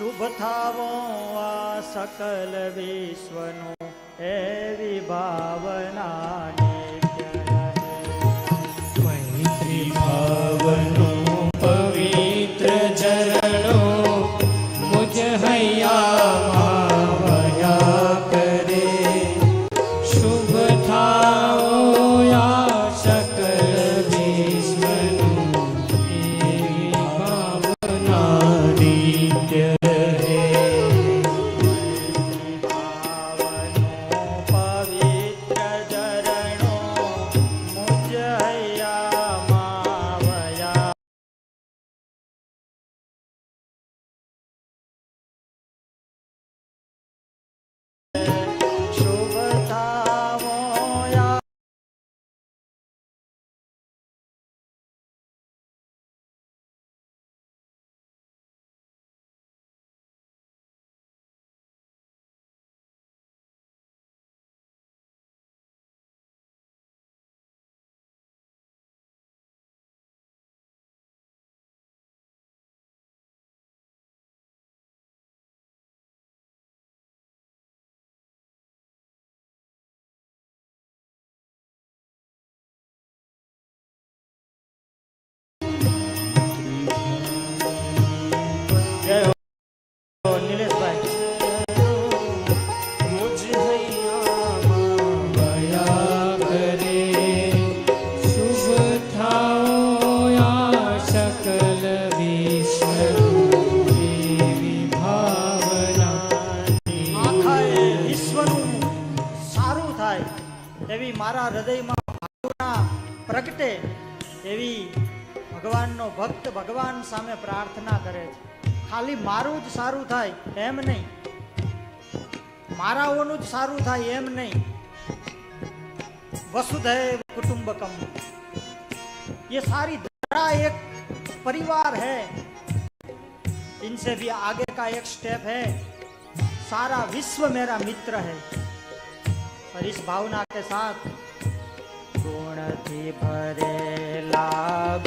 શુભ થાવો આ સકલ વિશ્વનું એવી ભાવના મારા હૃદયમાં ભાવના પ્રગટે એવી ભગવાનનો ભક્ત ભગવાન સામે પ્રાર્થના કરે છે ખાલી મારું જ સારું થાય એમ નહીં મારાઓનું જ સારું થાય એમ નહીં वसुधैव कुटुंबकम ये सारी धारा एक परिवार है इनसे भी आगे का एक स्टेप है सारा विश्व मेरा मित्र है और इस भावना के साथ ગુણથી ભરેલા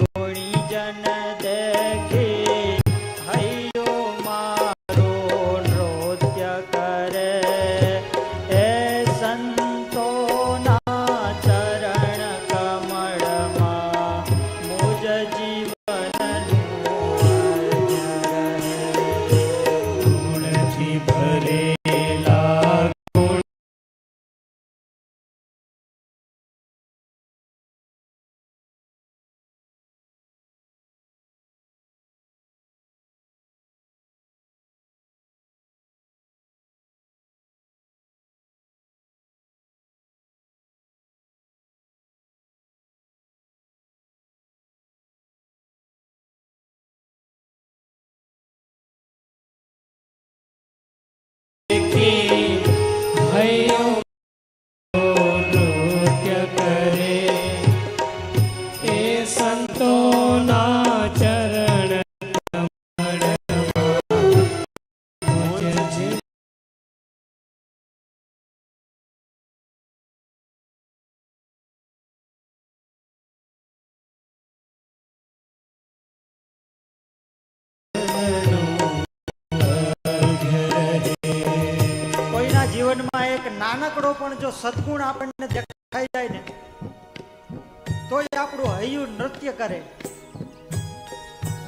Que નાનકડો પણ જો સદગુણ આપણને દેખાઈ જાય ને તો એ આપણું હૈયું નૃત્ય કરે.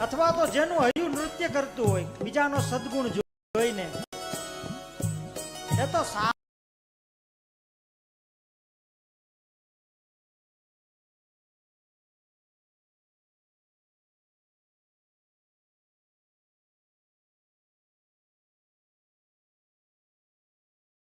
અથવા તો જેનું હૈયું નૃત્ય કરતું હોય, બીજાનો સદગુણ જોઈને. એ તો